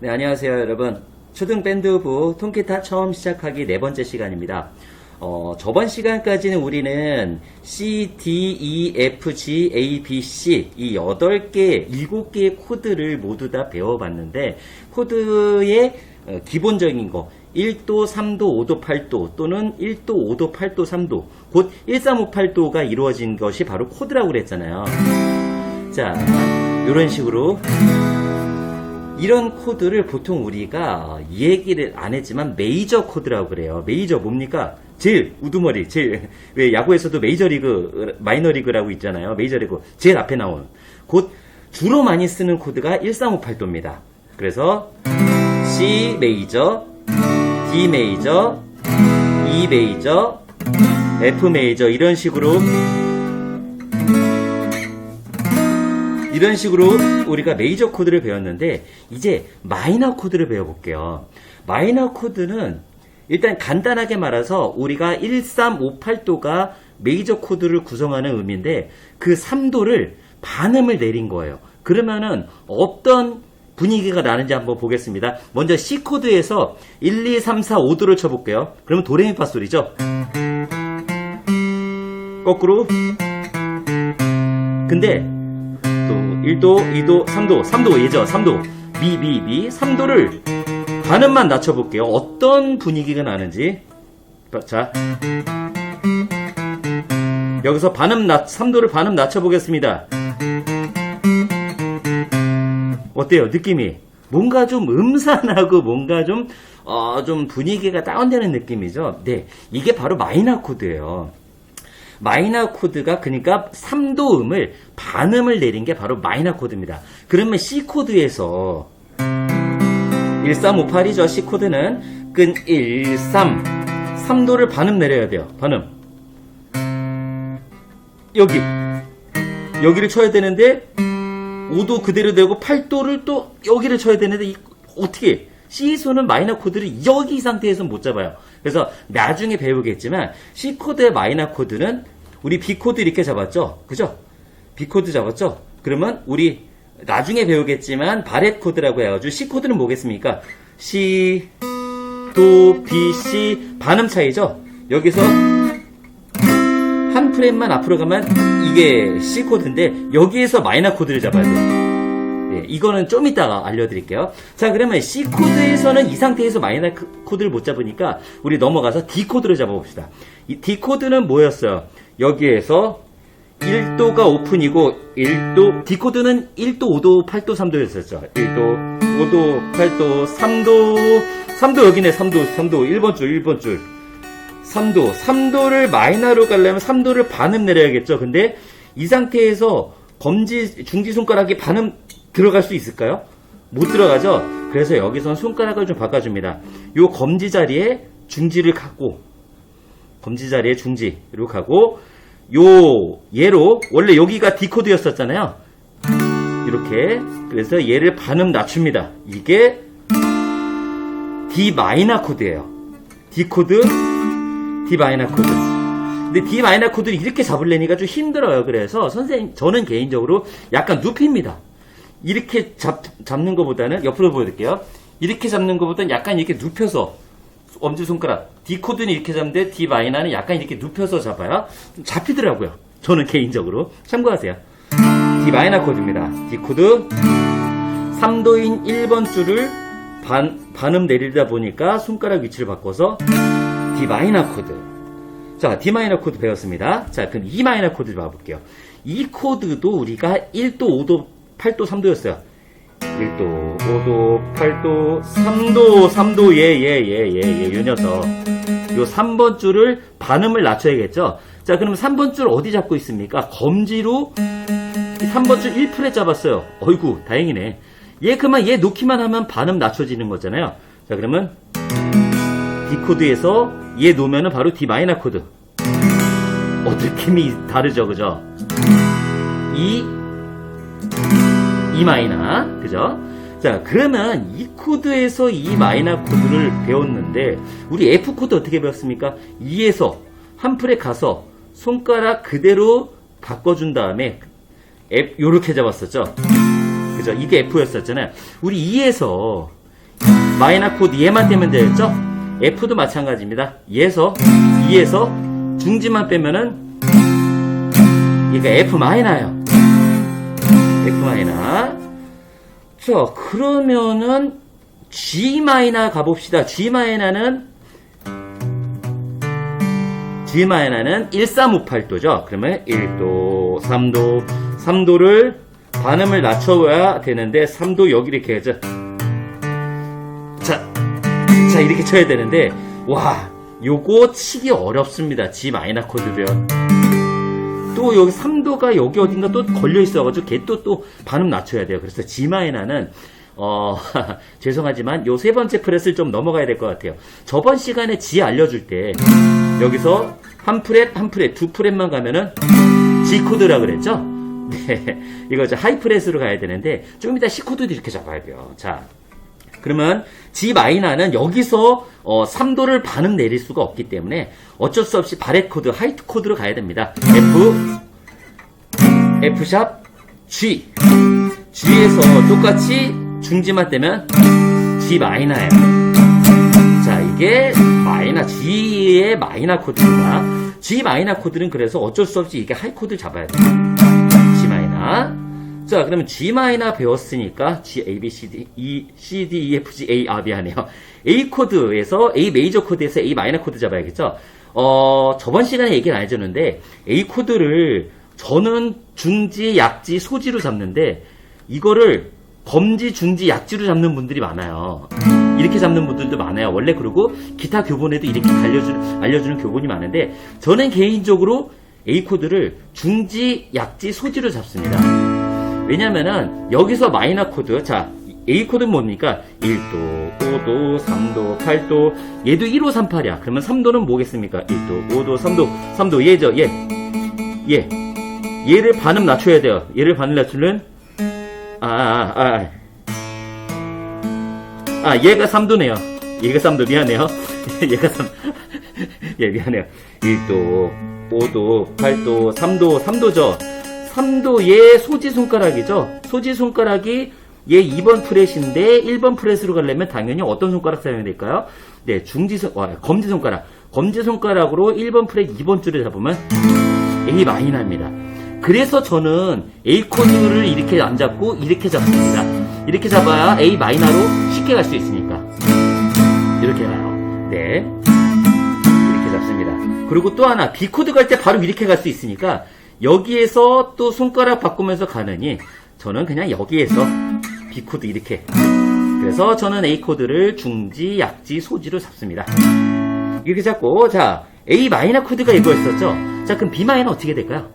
네, 안녕하세요, 여러분. 초등 밴드부 통기타 처음 시작하기 네 번째 시간입니다. 어, 저번 시간까지는 우리는 C, D, E, F, G, A, B, C 이 8개, 7개의 코드를 모두 다 배워봤는데 코드의 어, 기본적인 거 1도, 3도, 5도, 8도 또는 1도, 5도, 8도, 3도 곧 1358도가 이루어진 것이 바로 코드라고 그랬잖아요. 자, 이런 식으로 이런 코드를 보통 우리가 얘기를 안 했지만 메이저 코드라고 그래요. 메이저 뭡니까? 제일 우두머리 제일 왜 야구에서도 메이저리그 마이너리그라고 있잖아요. 메이저리그 제일 앞에 나온 곧 주로 많이 쓰는 코드가 1358도입니다. 그래서 C 메이저, D 메이저, E 메이저, F 메이저 이런 식으로 이런 식으로 우리가 메이저 코드를 배웠는데 이제 마이너 코드를 배워볼게요. 마이너 코드는 일단 간단하게 말해서 우리가 1358도가 메이저 코드를 구성하는 음인데 그 3도를 반음을 내린 거예요. 그러면은 어떤 분위기가 나는지 한번 보겠습니다. 먼저 C 코드에서 1, 2, 3, 4, 5도를 쳐볼게요. 그러면 도레미파 소리죠. 거꾸로. 근데 또 1도, 2도, 3도, 3도 예죠. 3도. 미, 미, 미. 3도를 반음만 낮춰볼게요. 어떤 분위기가 나는지. 자. 여기서 반음 낮, 3도를 반음 낮춰보겠습니다. 어때요? 느낌이? 뭔가 좀 음산하고 뭔가 좀, 어, 좀 분위기가 다운되는 느낌이죠? 네. 이게 바로 마이너 코드예요. 마이너 코드가 그러니까 3도 음을 반음을 내린 게 바로 마이너 코드입니다. 그러면 C 코드에서 1358이죠. C 코드는 끈 1, 3, 3도를 반음 내려야 돼요. 반음. 여기. 여기를 쳐야 되는데 5도 그대로 되고 8도를 또 여기를 쳐야 되는데 이- 어떻게 C소는 마이너 코드를 여기 이 상태에서는 못 잡아요. 그래서 나중에 배우겠지만 C 코드의 마이너 코드는 우리 B 코드 이렇게 잡았죠? 그죠? B 코드 잡았죠? 그러면 우리 나중에 배우겠지만 바렛 코드라고 해가지고 C 코드는 뭐겠습니까? C, 도, B, C 반음 차이죠? 여기서 한 프레임만 앞으로 가면 이게 C 코드인데 여기에서 마이너 코드를 잡아야 돼요. 예, 이거는 좀 이따가 알려드릴게요. 자, 그러면 C 코드에서는 이 상태에서 마이너 크- 코드를 못 잡으니까 우리 넘어가서 D 코드를 잡아봅시다. 이 D 코드는 뭐였어요? 여기에서 1도가 오픈이고 1도 D 코드는 1도, 5도, 8도, 3도였었죠. 1도, 5도, 8도, 3도, 3도 여기네. 3도, 3도, 1번 줄, 1번 줄. 3도. 3도를 마이너로 가려면 3도를 반음 내려야겠죠. 근데 이 상태에서 검지, 중지 손가락이 반음 들어갈 수 있을까요? 못 들어가죠? 그래서 여기선 손가락을 좀 바꿔줍니다. 요 검지 자리에 중지를 갖고, 검지 자리에 중지로 가고, 요, 얘로, 원래 여기가 D코드였었잖아요. 이렇게. 그래서 얘를 반음 낮춥니다. 이게 D 마이너 코드예요. D 코드, D 마이너 코드. 근데 D 마이너 코드를 이렇게 잡으려니까 좀 힘들어요. 그래서 선생님, 저는 개인적으로 약간 눕힙니다. 이렇게 잡, 잡는 것보다는, 옆으로 보여드릴게요. 이렇게 잡는 것보다는 약간 이렇게 눕혀서, 엄지손가락. D 코드는 이렇게 잡는데 D 마이너는 약간 이렇게 눕혀서 잡아야 좀 잡히더라고요. 저는 개인적으로. 참고하세요. D 마이너 코드입니다. D 코드. 3도인 1번 줄을 반, 반음 내리다 보니까 손가락 위치를 바꿔서 D 마이너 코드. 자, D 마이너 코드 배웠습니다. 자, 그럼 E 마이너 코드 좀 봐볼게요. 이 코드도 우리가 1도, 5도, 8도, 3도였어요. 1도, 5도, 8도, 3도, 3도, 예, 예, 예, 예, 예, 요 녀석. 요 3번 줄을 반음을 낮춰야겠죠? 자, 그럼 3번 줄 어디 잡고 있습니까? 검지로 이 3번 줄 1프렛 잡았어요. 어이구, 다행이네. 얘 그만 얘 놓기만 하면 반음 낮춰지는 거잖아요. 자, 그러면 D 코드에서 얘 놓으면은 바로 D 마이너 코드. 어, 느낌이 다르죠, 그죠? E, E 마이너, 그죠? 자, 그러면 이 코드에서 이 마이너 코드를 배웠는데, 우리 F 코드 어떻게 배웠습니까? E에서 한 프렛 가서 손가락 그대로 바꿔준 다음에 F, 요렇게 잡았었죠? 그죠? 이게 F였었잖아요. 우리 E에서 마이너 코드 얘만 떼면 되겠죠? F도 마찬가지입니다. 얘에서, E에서 중지만 빼면은 얘가 F 마이너예요. F 마이너. 자, 그러면은 G 마이너 가봅시다. G 마이너는 G 마이너는 1358도죠. 그러면 1도, 3도, 3도를 반음을 낮춰야 되는데 3도 여기 이렇게 해서 자, 자 이렇게 쳐야 되는데 와 요거 치기 어렵습니다. G 마이너 코드로요. 또 여기 3도가 여기 어딘가 또 걸려 있어가지고 걔 또 또 반음 낮춰야 돼요. 그래서 마이너는 어 죄송하지만 요 세 번째 프렛을 좀 넘어가야 될 것 같아요. 저번 시간에 G 알려줄 때 여기서 한 프렛 한 프렛 두 프렛만 가면은 G 코드라 그랬죠? 네, 이거 이제 하이 프렛으로 가야 되는데 좀 이따 C 코드도 이렇게 잡아야 돼요. 자, 그러면 G 마이너는 여기서 어, 3도를 반음 내릴 수가 없기 때문에 어쩔 수 없이 바렛 코드, 하이트 코드로 가야 됩니다. F, F 샵, G. G에서 똑같이 중지만 떼면 G 마이너예요. 자, 이게 마이너, G의 마이너 코드입니다. G 마이너 코드는 그래서 어쩔 수 없이 이게 하이 코드를 잡아야 돼요. G 마이너. 자, 그러면 G 마이너 배웠으니까 G, A, B, C, D, E, C, D, E, F, G, A, 아, 미안해요. A 코드에서 A 메이저 코드에서 A 마이너 코드 잡아야겠죠? 어, 저번 시간에 얘기를 안 해줬는데 A 코드를 저는 중지, 약지, 소지로 잡는데 이거를 검지, 중지, 약지로 잡는 분들이 많아요. 이렇게 잡는 분들도 많아요. 원래 그리고 기타 교본에도 이렇게 알려주는, 알려주는 교본이 많은데 저는 개인적으로 A 코드를 중지, 약지, 소지로 잡습니다. 왜냐면은 여기서 마이너 코드 자 A 코드는 뭡니까? 1도, 5도, 3도, 8도 얘도 1호 38이야 그러면 3도는 뭐겠습니까? 1도, 5도, 3도 3도 얘죠 얘 얘. 얘를 반음 낮춰야 돼요 얘를 반음 낮추면 아, 아, 아, 아. 아 얘가 3도네요 얘가 3도 미안해요 얘가 3 예, 미안해요. 1도, 5도, 8도, 3도, 3도죠. 3도 얘 소지 손가락이죠. 소지 손가락이 얘 2번 프렛인데 1번 프렛으로 가려면 당연히 어떤 손가락 사용해야 될까요? 네, 중지 손, 와, 검지 손가락. 검지 손가락으로 1번 프렛 2번 줄을 잡으면 A 마이너입니다. 그래서 저는 A 코드를 이렇게 안 잡고 이렇게 잡습니다. 이렇게 잡아야 A 마이너로 쉽게 갈 수 있으니까. 이렇게 가요. 네. 이렇게 잡습니다. 그리고 또 하나, B 코드 갈 때 바로 이렇게 갈 수 있으니까 여기에서 또 손가락 바꾸면서 가느니 저는 그냥 여기에서 B 코드 이렇게. 그래서 저는 A 코드를 중지, 약지, 소지로 잡습니다. 이렇게 잡고, 자, A 마이너 코드가 이거였었죠? 자, 그럼 B 마이너 어떻게 될까요?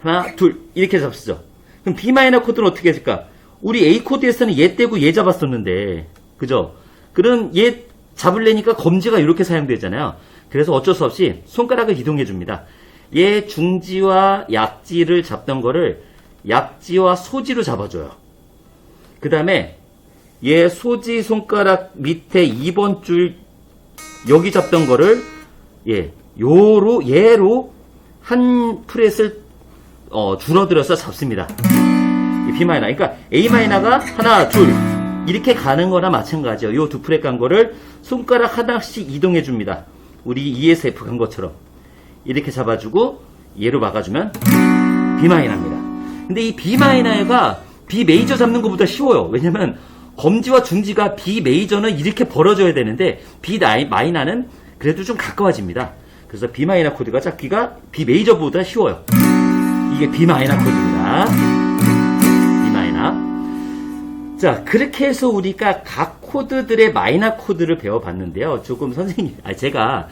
하나, 둘, 이렇게 잡수죠. 그럼 B 마이너 코드는 어떻게 했을까? 우리 A 코드에서는 얘 떼고 얘 잡았었는데, 그죠? 그럼 얘 잡으려니까 검지가 이렇게 사용되잖아요. 그래서 어쩔 수 없이 손가락을 이동해 줍니다. 얘 중지와 약지를 잡던 거를 약지와 소지로 잡아줘요. 그 다음에 얘 소지 손가락 밑에 2번 줄 여기 잡던 거를 예 요로 얘로 한 프렛을 어, 줄어들여서 잡습니다. 이 B 마이너. 그러니까 A 마이너가 하나, 둘 이렇게 가는 거나 마찬가지예요. 요 두 프렛 간 거를 손가락 하나씩 이동해 줍니다. 우리 ESF 간 것처럼 이렇게 잡아주고 얘로 막아주면 B 마이너입니다. 근데 이 B 마이너가 B 메이저 잡는 것보다 쉬워요. 왜냐면 검지와 중지가 B 메이저는 이렇게 벌어져야 되는데 B 마이너는 그래도 좀 가까워집니다. 그래서 B 마이너 코드가 잡기가 B 메이저보다 쉬워요. 이게 B 마이너 코드입니다. B 마이너. 자, 그렇게 해서 우리가 각 코드들의 마이너 코드를 배워봤는데요. 조금 선생님, 아, 제가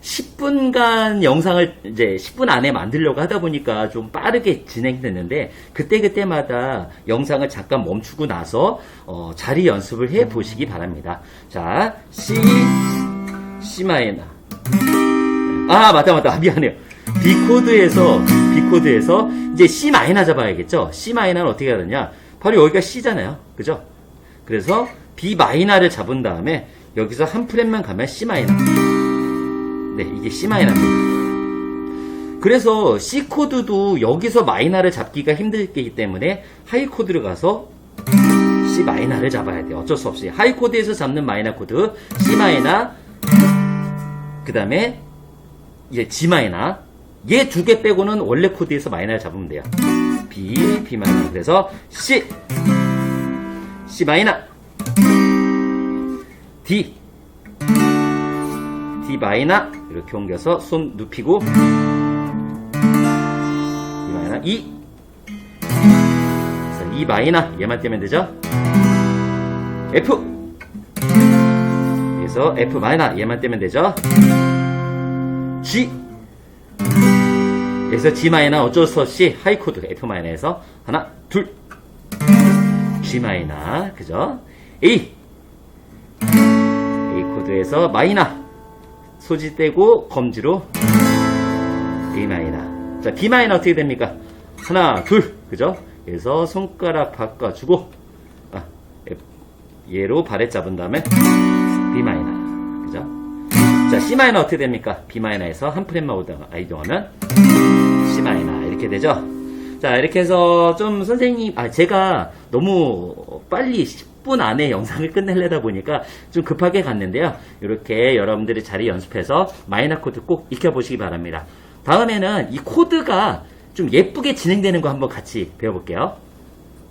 10분간 영상을 이제 10분 안에 만들려고 하다 보니까 좀 빠르게 진행됐는데, 그때그때마다 영상을 잠깐 멈추고 나서, 어, 자리 연습을 해 보시기 바랍니다. 자, C, C 마이너. 아, 맞다, 맞다. 미안해요. B 코드에서, B 코드에서 이제 C 마이너 잡아야겠죠? C 마이너는 어떻게 하느냐? 바로 여기가 C잖아요. 그죠? 그래서 B 마이너를 잡은 다음에 여기서 한 프렛만 가면 C 마이너. 네, 이게 C 마이너입니다. 그래서 C 코드도 여기서 마이너를 잡기가 힘들기 때문에 하이 코드로 가서 C 마이너를 잡아야 돼요. 어쩔 수 없이. 하이 코드에서 잡는 마이너 코드 C 마이너 그 다음에 이제 G 마이너 얘 두 개 빼고는 원래 코드에서 마이너를 잡으면 돼요. B, B 마이너 그래서 C C 마이너 D D 마이너 이렇게 옮겨서 손 눕히고 D 마이너 E. 그래서 E 마이너 얘만 떼면 되죠? F. 그래서 F 마이너 얘만 떼면 되죠? G. 그래서 G 마이너 어쩔 수 없이 하이 코드 F 마이너에서 하나 둘. G 마이너. 그죠? A. A 코드에서 마이너 소지 떼고 검지로 A 마이너. 자 B 마이너 어떻게 됩니까? 하나 둘. 그죠? 그래서 손가락 바꿔주고 아, 얘로 발에 잡은 다음에 B 마이너. 그죠? 자 C 마이너 어떻게 됩니까? B 마이너에서 한 프렛만 오다가 이동하면 C 마이너. 이렇게 되죠? 자 이렇게 해서 좀 선생님 아 제가 너무 빨리 10분 안에 영상을 끝내려다 보니까 좀 급하게 갔는데요. 이렇게 여러분들이 잘 연습해서 마이너 코드 꼭 익혀보시기 바랍니다. 다음에는 이 코드가 좀 예쁘게 진행되는 거 한번 같이 배워볼게요